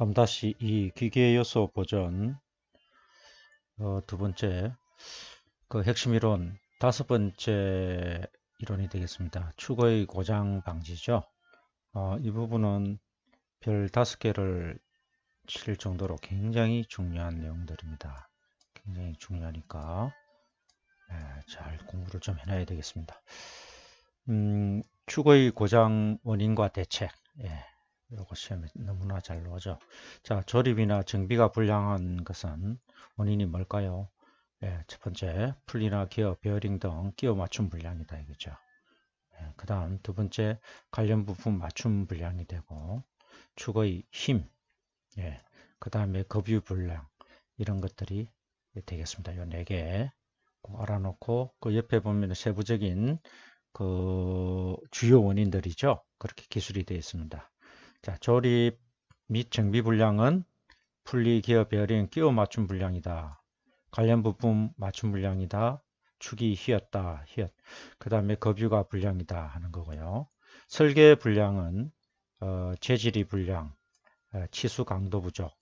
3-2 기계 요소 보전 어, 두 번째 그 핵심 이론 다섯 번째 이론이 되겠습니다. 축의 고장 방지죠. 어, 이 부분은 별 다섯 개를 칠 정도로 굉장히 중요한 내용들입니다. 굉장히 중요하니까 예, 잘 공부를 좀 해놔야 되겠습니다. 음, 축의 고장 원인과 대책 예, 요거 시험에 너무나 잘 나오죠. 자, 조립이나 정비가 불량한 것은 원인이 뭘까요? 예, 첫 번째, 풀리나 기어, 베어링 등 끼워 맞춤 불량이다 이거죠. 예, 그 다음 두 번째, 관련 부품 맞춤 불량이 되고 축의 힘, 예, 그 다음에 급유 불량 이런 것들이 되겠습니다. 요 네개꼭 알아놓고 그 옆에 보면 세부적인 그 주요 원인들이죠. 그렇게 기술이 되어 있습니다. 자, 조립 및 정비 불량은 분리 기어 베어링 끼워 맞춤 불량이다. 관련 부품 맞춤 불량이다. 축이 휘었다. 휘었. 그 다음에 급유가 불량이다 하는 거고요. 설계 불량은 어, 재질이 불량, 어, 치수 강도 부족,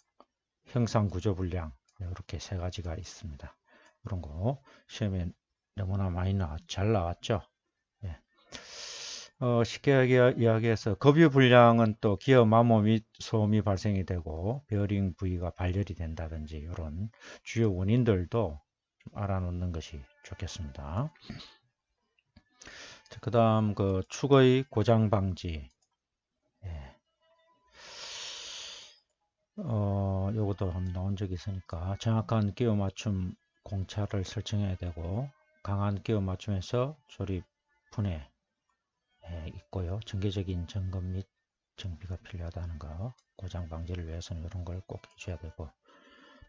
형상 구조 불량 이렇게 세 가지가 있습니다. 그런 거 시험에 너무나 많이 나왔, 잘 나왔죠. 예. 어, 쉽게 이야기해서 급유 불량은 또 기어 마모 및 소음이 발생이 되고 베어링 부위가 발열이 된다든지 이런 주요 원인들도 좀 알아놓는 것이 좋겠습니다. 그 다음 그 축의 고장 방지 예. 어, 요것도 한번 나온 적이 있으니까 정확한 끼워 맞춤 공차를 설정해야 되고 강한 끼워 맞춤에서 조립 분해 예, 있고요. 정기적인 점검 및 정비가 필요하다는 거 고장 방지를 위해서는 이런 걸 꼭 해줘야 되고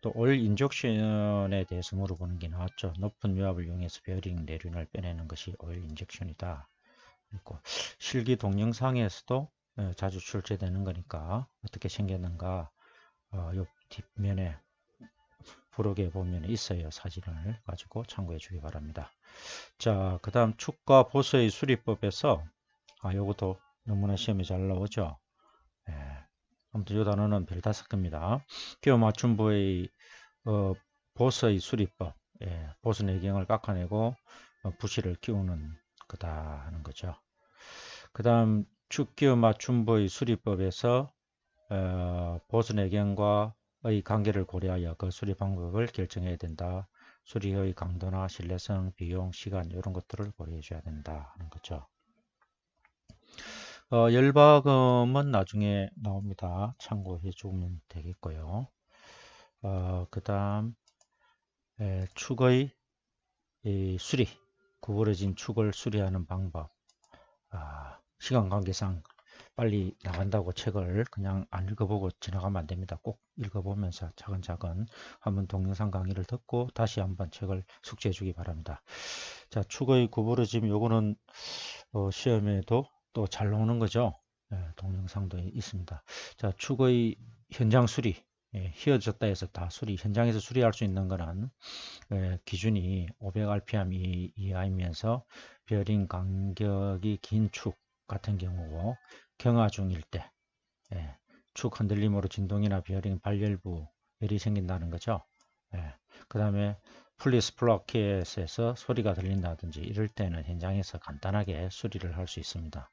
또 올 인젝션에 대해서 물어보는 게 나왔죠. 높은 유압을 이용해서 베어링 내륜을 빼내는 것이 올 인젝션이다. 그리고 실기 동영상에서도 예, 자주 출제되는 거니까 어떻게 생겼는가 어, 요 뒷면에 부록에 보면 있어요. 사진을 가지고 참고해 주기 바랍니다. 자, 그 다음 축과 보수의 수리법에서 아, 요것도 너무나 시험에 잘 나오죠. 예. 아무튼 이 단어는 별 다섯 개입니다. 기호 맞춤부의 어, 보수의 수리법, 예. 보수 내경을 깎아내고 어, 부실을 끼우는 거다 하는 거죠. 그 다음 축기호 맞춤부의 수리법에서 어, 보수 내경과의 관계를 고려하여 그 수리 방법을 결정해야 된다. 수리의 강도나 신뢰성, 비용, 시간 이런 것들을 고려해 줘야 된다 하는 거죠. 어, 열박음은 나중에 나옵니다. 참고해 주면 되겠고요. 어, 그 다음 축의 수리, 구부러진 축을 수리하는 방법. 아, 시간 관계상 빨리 나간다고 책을 그냥 안 읽어보고 지나가면 안 됩니다. 꼭 읽어보면서 차근차근 한번 동영상 강의를 듣고 다시 한번 책을 숙지해 주기 바랍니다. 자, 축의 구부러짐 요거는 어, 시험에도 또 잘 나오는 거죠. 예, 동영상도 있습니다. 자, 축의 현장 수리 예, 휘어졌다 해서 다 수리 현장에서 수리할 수 있는 거는 예, 기준이 500rpm 이하이면서 베어링 간격이 긴 축 같은 경우고 경화 중일 때, 예, 축 흔들림으로 진동이나 비어링 발열부 열이 생긴다는 거죠. 예, 그 다음에 플리스 플러켓에서 소리가 들린다든지 이럴 때는 현장에서 간단하게 수리를 할 수 있습니다.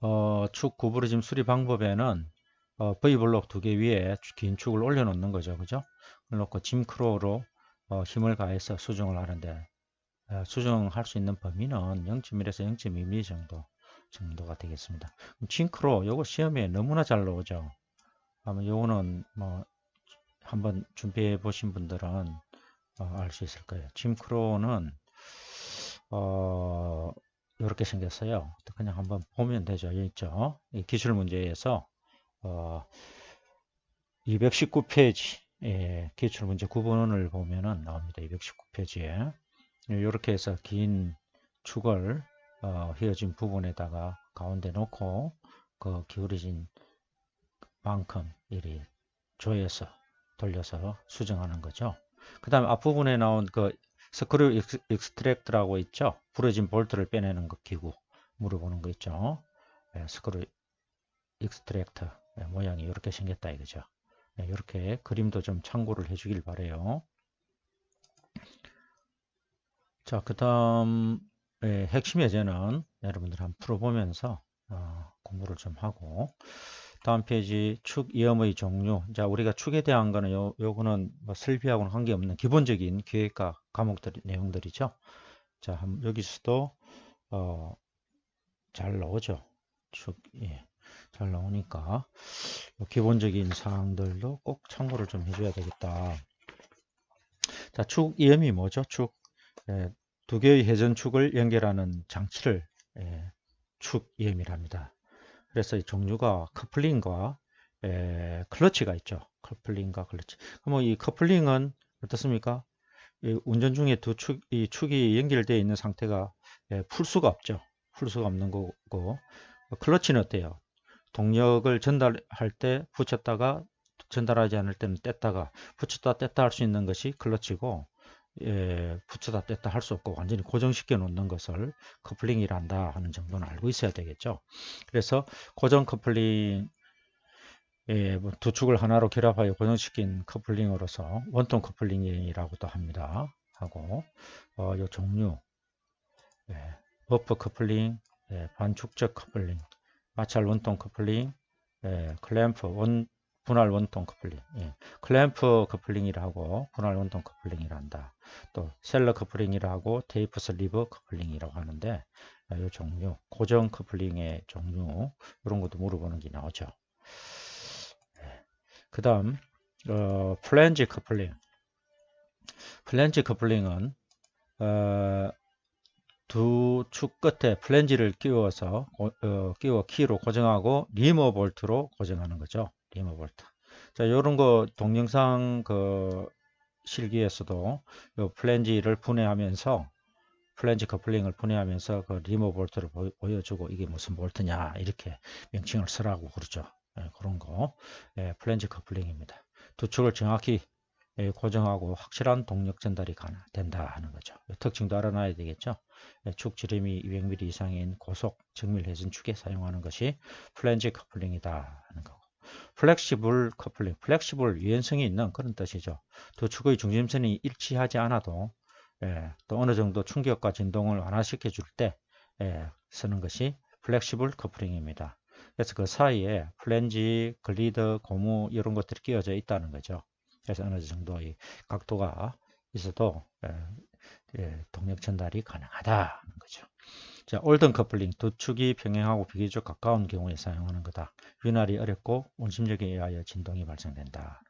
어, 축 구부러짐 수리 방법에는 어, V블록 두 개 위에 긴 축을 올려놓는 거죠. 그죠? 그놓고 짐크로로 어, 힘을 가해서 수정을 하는데 어, 수정할 수 있는 범위는 0.1에서 0.2mm 정도 정도가 되겠습니다. 징크로 요거 시험에 너무나 잘 나오죠. 아마 요거는 뭐 한번 준비해 보신 분들은 어, 알수 있을 거예요. 징크로는 어 이렇게 생겼어요. 그냥 한번 보면 되죠. 여기 있죠. 이 기술 문제에서 어 219페이지 예, 기출 문제 9번을 보면은 나옵니다. 219페이지에 이렇게 해서 긴 축을 어, 휘어진 부분에다가 가운데 놓고 그 기울어진 만큼 이리 조여서 돌려서 수정하는 거죠. 그 다음에 앞부분에 나온 그 스크류 익스트랙트라고 있죠. 부러진 볼트를 빼내는 그 기구 물어보는 거 있죠. 네, 스크류 익스트랙터 예, 모양이 이렇게 생겼다 이거죠. 이렇게 그림도 좀 참고를 해주길 바래요. 자, 그 다음 핵심 예제는 여러분들 한번 풀어보면서 어, 공부를 좀 하고 다음 페이지 축 이음의 종류. 자, 우리가 축에 대한 거는 요, 요거는 뭐 설비하고는 관계없는 기본적인 기획과 과목들 내용들이죠. 자, 한- 여기서도 어, 잘 나오죠. 축, 예, 잘 나오니까 요 기본적인 사항들도 꼭 참고를 좀 해줘야 되겠다. 자, 축 이음이 뭐죠? 축 예, 두 개의 회전축을 연결하는 장치를 예, 축 이음이랍니다. 그래서 이 종류가 커플링과 에, 클러치가 있죠. 커플링과 클러치. 그럼 이 커플링은 어떻습니까? 이 운전 중에 두 축, 이 축이 연결되어 있는 상태가 예, 풀 수가 없죠. 풀 수가 없는 거고 클러치는 어때요? 동력을 전달할 때 붙였다가 전달하지 않을 때는 뗐다가 붙였다 뗐다 할 수 있는 것이 클러치고 예, 붙였다 뗐다 할 수 없고 완전히 고정시켜 놓는 것을 커플링이란다 하는 정도는 알고 있어야 되겠죠. 그래서 고정 커플링 예, 뭐두 축을 하나로 결합하여 고정시킨 커플링으로서 원통 커플링이라고도 합니다. 하고 어, 요 종류 예, 버프 커플링, 예, 반축적 커플링, 마찰 원통 커플링, 예, 클램프 원 분할 원통 커플링, 예, 클램프 커플링이라 하고 분할 원통 커플링이라 한다. 또 셀러 커플링이라 하고 테이프 슬리브 커플링이라고 하는데 이 종류, 고정 커플링의 종류 이런 것도 물어보는 게 나오죠. 그 다음 어, 플랜지 커플링 플랜지 커플링은 어, 두축 끝에 플랜지를 끼워서 고- 어, 끼워 키로 고정하고 리머 볼트로 고정하는 거죠. 리머 볼트. 자, 이런 거 동영상 그 실기에서도 요 플랜지를 분해하면서 플랜지 커플링을 분해하면서 그 리머 볼트를 보, 여주고 이게 무슨 볼트냐 이렇게 명칭을 쓰라고 그러죠. 예, 그런 거 예, 플랜지 커플링입니다. 두 축을 정확히 예, 고정하고 확실한 동력 전달이 된다 하는 거죠. 이 특징도 알아놔야 되겠죠. 예, 축 지름이 200mm 이상인 고속 정밀 회전 축에 사용하는 것이 플랜지 커플링이다 하는 거고. 플렉시블 커플링, 플렉시블 유연성이 있는 그런 뜻이죠. 두 축의 중심선이 일치하지 않아도 예, 또 어느 정도 충격과 진동을 완화시켜 줄때 예, 쓰는 것이 플렉시블 커플링입니다. 그래서 그 사이에 플랜지, 글리드, 고무 이런 것들이 끼워져 있다는 거죠. 그래서 어느 정도의 각도가 있어도 예, 예, 동력 전달이 가능하다 하는 거죠. 자, 올든 커플링 두 축이 평행하고 비교적 가까운 경우에 사용하는 거다. 윤활이 어렵고 원심력에 의하여 진동이 발생된다.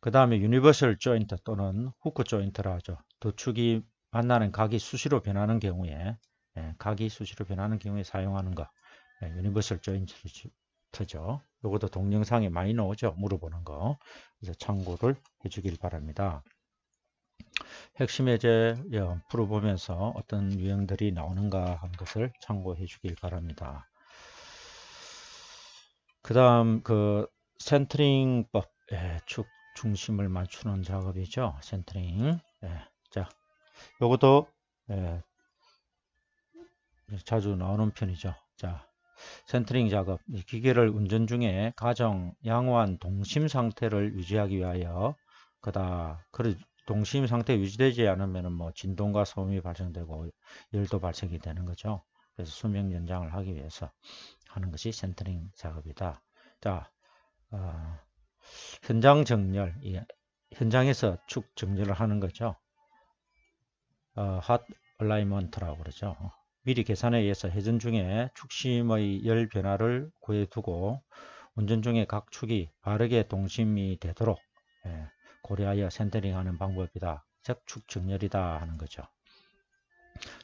그 다음에 유니버설 조인트 또는 후크 조인트라 하죠. 두 축이 만나는 각이 수시로 변하는 경우에 예, 각이 수시로 변하는 경우에 사용하는 거 예, 유니버설 조인트죠. 요것도 동영상에 많이 나오죠. 물어보는 거. 그래서 참고를 해주길 바랍니다. 핵심 예제 예, 풀어보면서 어떤 유형들이 나오는가 하는 것을 참고해 주길 바랍니다. 그 다음 그 센터링법 예, 축 중심을 맞추는 작업이죠. 센터링. 예, 자, 요것도 예, 자주 나오는 편이죠. 자, 센터링 작업. 이 기계를 운전 중에 가정 양호한 동심 상태를 유지하기 위하여 그다 그 동심 상태 유지되지 않으면 뭐 진동과 소음이 발생되고 열도 발생이 되는 거죠. 그래서 수명 연장을 하기 위해서 하는 것이 센터링 작업이다. 자, 어, 현장 정렬, 이 현장에서 축 정렬을 하는 거죠. 어, 핫 얼라이먼트라고 그러죠. 미리 계산에 의해서 회전 중에 축심의 열 변화를 구해두고 운전 중에 각 축이 바르게 동심이 되도록 예, 고려하여 센터링하는 방법이다. 즉 축정렬이다 하는 거죠.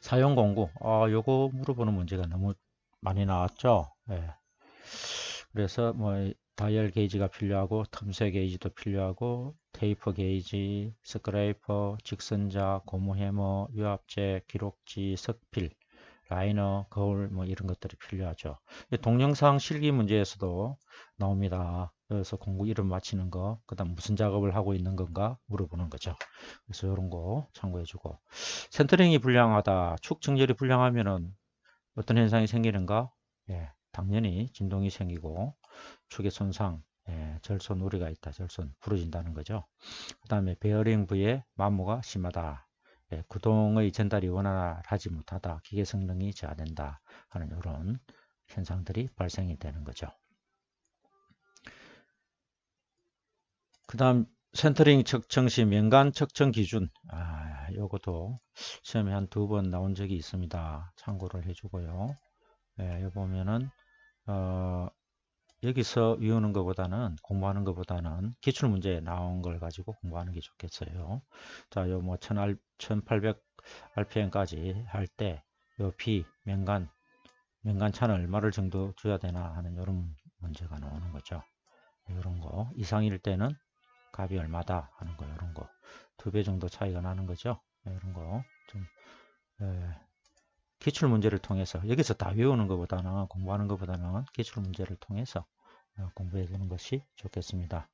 사용 공구. 아, 요거 물어보는 문제가 너무 많이 나왔죠. 예. 그래서 뭐 다이얼 게이지가 필요하고 틈새 게이지도 필요하고 테이프 게이지, 스크레이퍼, 직선자, 고무 해머, 유압제, 기록지, 석필, 라이너, 거울 뭐 이런 것들이 필요하죠. 동영상 실기 문제에서도 나옵니다. 그래서 공구 이름 맞히는 거, 그 다음 무슨 작업을 하고 있는 건가 물어보는 거죠. 그래서 이런 거 참고해주고 센터링이 불량하다, 축 정렬이 불량하면은 어떤 현상이 생기는가? 예, 당연히 진동이 생기고 축의 손상, 예, 절손 우려가 있다. 절손 부러진다는 거죠. 그 다음에 베어링 부의 마모가 심하다. 예, 구동의 전달이 원활하지 못하다. 기계 성능이 저하된다. 하는 이런 현상들이 발생이 되는 거죠. 그 다음 센터링 측정 시 명간 측정 기준 아, 요것도 시험에 한 두 번 나온 적이 있습니다. 참고를 해주고요. 예, 여 보면은 어, 여기서 외우는 것보다는 공부하는 것보다는 기출 문제에 나온 걸 가지고 공부하는 게 좋겠어요. 자, 요 뭐 1800 RPM까지 할 때요 P 명간 명간차는 얼마를 정도 줘야 되나 하는 이런 문제가 나오는 거죠. 이런 거 이상일 때는 값이 얼마다 하는 거 이런 거 두 배 정도 차이가 나는 거죠. 이런 거좀 기출 문제를 통해서 여기서 다 외우는 것보다는 공부하는 것보다는 기출 문제를 통해서 어, 공부해 주는 것이 좋겠습니다.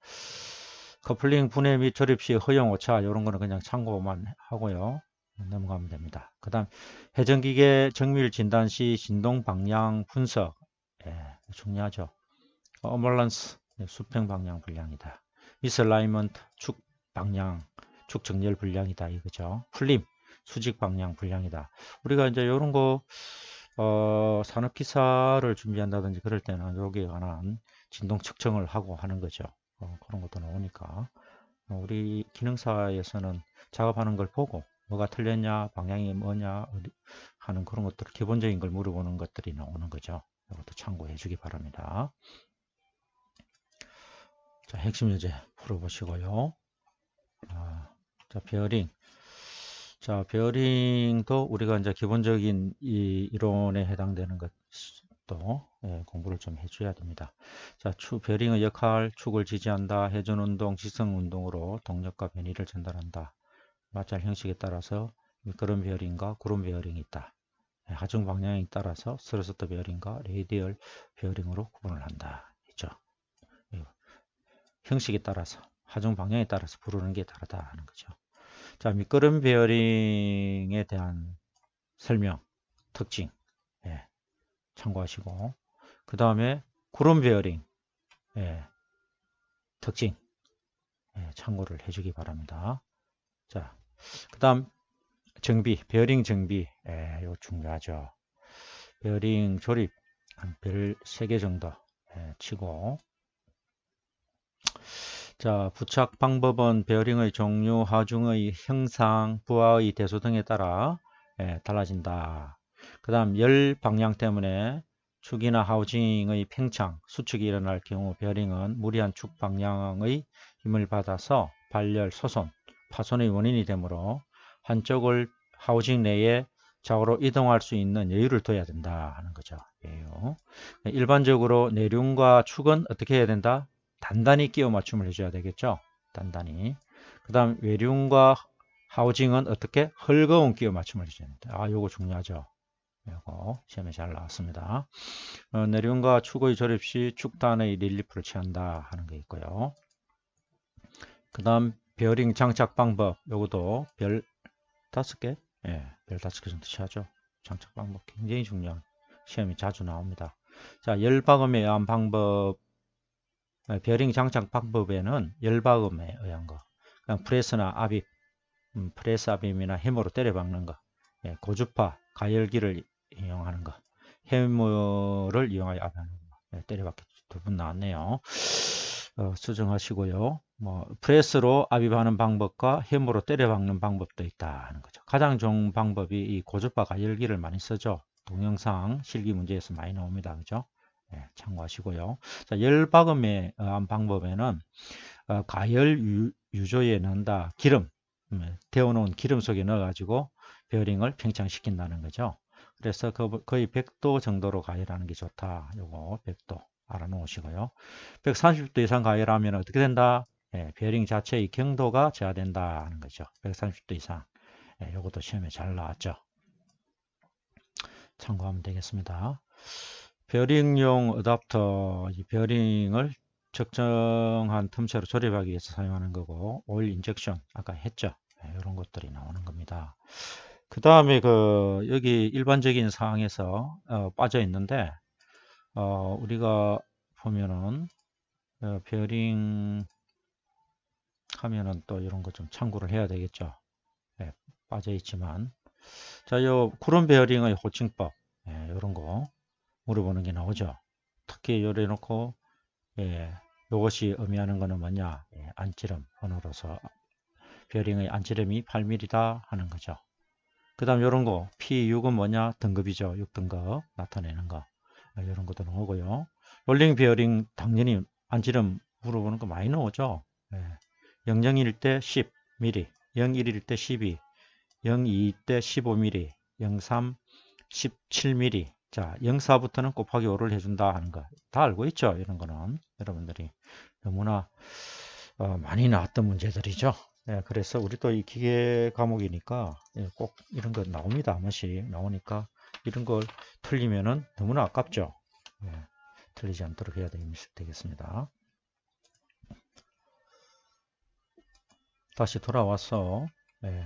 커플링 분해 및 조립 시 허용 오차 이런 거는 그냥 참고만 하고요. 넘어가면 됩니다. 그 다음 회전기계 정밀 진단 시 진동 방향 분석 예, 중요하죠. 어멀런스 수평 방향 불량이다. 미스라이먼트 축 방향 축 정렬 불량이다 이거죠. 풀림 수직 방향 불량이다. 우리가 이제 이런 거 어, 산업 기사를 준비한다든지 그럴 때는 여기에 관한 진동 측정을 하고 하는 거죠. 어, 그런 것도 나오니까 어, 우리 기능사에서는 작업하는 걸 보고 뭐가 틀렸냐, 방향이 뭐냐 하는 그런 것들 기본적인 걸 물어보는 것들이 나오는 거죠. 이것도 참고해 주기 바랍니다. 자, 핵심 예제 풀어보시고요. 아, 자, 베어링. 자, 베어링도 우리가 이제 기본적인 이 이론에 해당되는 것 도 예, 공부를 좀 해줘야 됩니다. 자, 추 베어링의 역할, 축을 지지한다, 회전 운동, 지성 운동으로 동력과 변이를 전달한다. 마찰 형식에 따라서 미끄럼 베어링과 구름 베어링이 있다. 예, 하중 방향에 따라서 스러스트 베어링과 레이디얼 베어링으로 구분을 한다. 있죠. 예, 형식에 따라서 하중 방향에 따라서 부르는 게 다르다 하는 거죠. 자, 미끄럼 베어링에 대한 설명, 특징 예, 참고하시고 그 다음에 구름 베어링 예, 특징 예, 참고를 해주기 바랍니다. 자, 그 다음 정비, 베어링 정비 예, 이거 중요하죠. 베어링 조립 한 별 3개 정도 예, 치고 자, 부착 방법은 베어링의 종류, 하중의 형상, 부하의 대소 등에 따라 예, 달라진다. 그 다음 열 방향 때문에 축이나 하우징의 팽창, 수축이 일어날 경우 베어링은 무리한 축 방향의 힘을 받아서 발열, 소손, 파손의 원인이 되므로 한쪽을 하우징 내에 좌우로 이동할 수 있는 여유를 둬야 된다 하는 거죠. 여유. 일반적으로 내륜과 축은 어떻게 해야 된다? 단단히 끼워 맞춤을 해줘야 되겠죠. 단단히. 그 다음 외륜과 하우징은 어떻게? 헐거운 끼워 맞춤을 해줘야 된다. 아, 요거 중요하죠. 요거 시험에 잘 나왔습니다. 어, 내륜과 축의 조립 시 축단의 릴리프를 취한다 하는 게 있고요. 그 다음 베어링 장착 방법 요것도 별 다섯 개, 예, 별 다섯 개 정도 취하죠. 장착 방법 굉장히 중요한 시험이 자주 나옵니다. 자, 열박음에 의한 방법 어, 베어링 장착 방법에는 열박음에 의한 거, 그냥 프레스나 압입, 음, 프레스 압입이나 해머로 때려 박는 거, 예, 고주파, 가열기를 이용하는 거, 해머를 이용하여 압하는 거, 예, 때려 박기 두 분 나왔네요. 어, 수정하시고요. 뭐 프레스로 압입하는 방법과 해머로 때려 박는 방법도 있다 하는 거죠. 가장 좋은 방법이 이 고주파 가 열기를 많이 쓰죠. 동영상 실기 문제에서 많이 나옵니다. 그죠? 예, 참고하시고요. 자, 열박음에 의한 방법에는 어, 가열 유, 조에 넣는다. 기름, 음, 데워놓은 기름 속에 넣어가지고 베어링을 팽창시킨다는 거죠. 그래서 그, 거의 100도 정도로 가열하는 게 좋다. 요거 100도 알아놓으시고요. 130도 이상 가열하면 어떻게 된다? 예, 베어링 자체의 경도가 저하된다 하는 거죠. 130도 이상. 예, 요것도 시험에 잘 나왔죠. 참고하면 되겠습니다. 베어링용 어답터, 이 베어링을 적정한 틈새로 조립하기 위해서 사용하는 거고, 오일 인젝션, 아까 했죠. 네, 이런 것들이 나오는 겁니다. 그 다음에 그, 여기 일반적인 사항에서 어, 빠져 있는데, 어, 우리가 보면은 어, 베어링 하면은 또 이런 거 좀 참고를 해야 되겠죠. 예, 빠져 있지만 자, 요 구름 베어링의 호칭법 예, 이런 거 물어보는 게 나오죠. 특히 요래 놓고 예, 이것이 의미하는 것은 뭐냐? 예, 안지름 번호로서 베어링의 안지름이 8mm다 하는 거죠. 그 다음 이런 거 P6은 뭐냐? 등급이죠. 6등급 나타내는 거 이런 것도 나오고요. 롤링 베어링 당연히 안지름 물어보는 거 많이 나오죠. 예. 001일 때 10mm, 01일 때 12, 02일 때 15mm, 03, 17mm. 자, 04부터는 곱하기 5를 해준다 하는 거. 다 알고 있죠? 이런 거는. 여러분들이 너무나 어, 많이 나왔던 문제들이죠. 예, 그래서 우리도 이 기계 과목이니까 예, 꼭 이런 거 나옵니다. 한 번씩 나오니까 이런 걸 틀리면은 너무나 아깝죠. 예, 틀리지 않도록 해야 되겠습니다. 다시 돌아와서 예,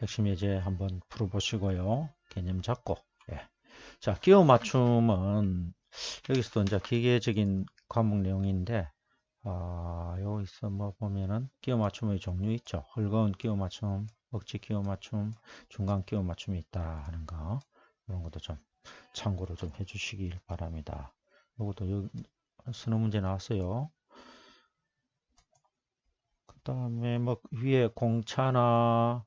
핵심 예제 한번 풀어보시고요. 개념 잡고 예. 자 끼워 맞춤은 여기서도 이제 기계적인 과목 내용인데 아, 여기서 뭐 보면은 끼워 맞춤의 종류 있죠. 헐거운 끼워 맞춤, 억지 끼워 맞춤, 중간 끼워 맞춤이 있다 하는 거 이런 것도 좀 참고로 좀 해주시길 바랍니다. 이것도 여기 수능 문제 나왔어요. 그 다음에 뭐 위에 공차나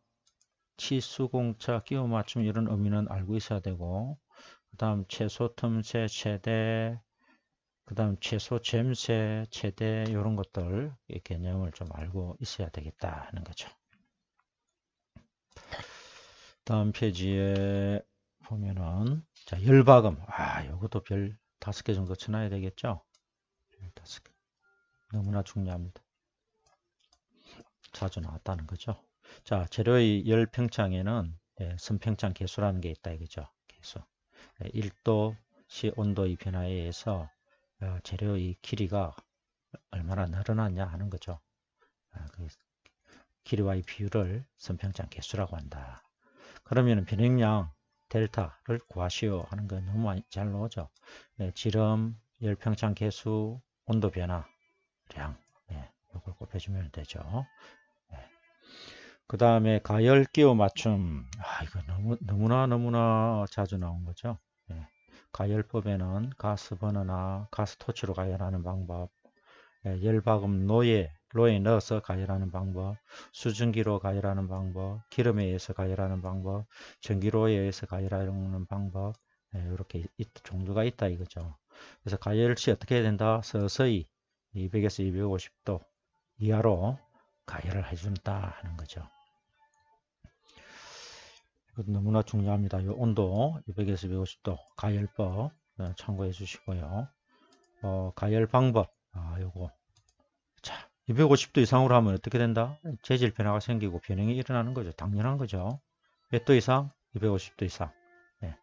치수공차 끼워 맞춤 이런 의미는 알고 있어야 되고 그 다음 최소 틈새 최대 그 다음 최소 잼새 최대 이런 것들 이 개념을 좀 알고 있어야 되겠다 하는 거죠 다음 페이지에 보면은 자 열박음 아 이것도 별 다섯 개 정도 쳐놔야 되겠죠 별 다섯 개 너무나 중요합니다 자주 나왔다는 거죠. 자, 재료의 열 평창에는 예, 선평창 개수라는 게 있다 이거죠. 개수. 예, 1도 시 온도의 변화에 의해서 어, 재료의 길이가 얼마나 늘어났냐 하는 거죠. 아, 그 길이와의 비율을 선평창 개수라고 한다. 그러면 변형량 델타를 구하시오 하는 거 너무 잘 나오죠. 예, 지름, 열평창 개수, 온도 변화량 예, 이걸 곱해주면 되죠. 그 다음에 가열 끼워 맞춤. 아, 이거 너무, 너무나 너무나 자주 나온 거죠. 예. 가열법에는 가스 버너나 가스 토치로 가열하는 방법, 예, 열박음 노에, 로에 넣어서 가열하는 방법, 수증기로 가열하는 방법, 기름에 의해서 가열하는 방법, 전기로에 의해서 가열하는 방법, 예, 이렇게 있, 종류가 있다 이거죠. 그래서 가열 시 어떻게 해야 된다? 서서히 200에서 250도 이하로 가열을 해준다 하는 거죠. 너무나 중요합니다. 이 온도 200에서 250도 가열법 어, 참고해 주시고요. 어, 가열 방법 아, 요거 자 250도 이상으로 하면 어떻게 된다? 재질 변화가 생기고 변형이 일어나는 거죠. 당연한 거죠. 몇 도 이상? 250도 이상. 네.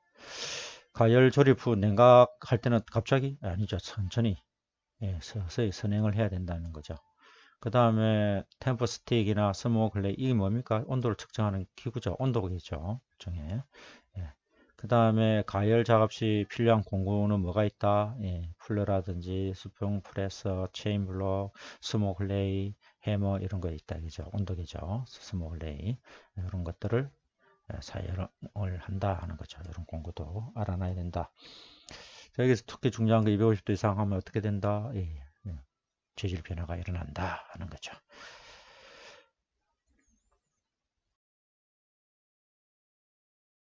가열 조립 후 냉각할 때는 갑자기 아니죠. 천천히 예, 서서히 선행을 해야 된다는 거죠. 그 다음에 템퍼 스틱이나 스모클레이 이게 뭡니까? 온도를 측정하는 기구죠. 온도계죠. 일종의. 예. 그 다음에 가열 작업 시 필요한 공구는 뭐가 있다? 예. 풀러라든지 스풍, 프레서, 체인 블록, 스모클레이, 해머 이런 거 있다. 그죠? 온도계죠. 스모클레이 이런 것들을 예, 사용을 한다 하는 거죠. 이런 공구도 알아놔야 된다. 여기서 특히 중요한 거 250도 이상 하면 어떻게 된다? 예. 재질 변화가 일어난다 하는 거죠.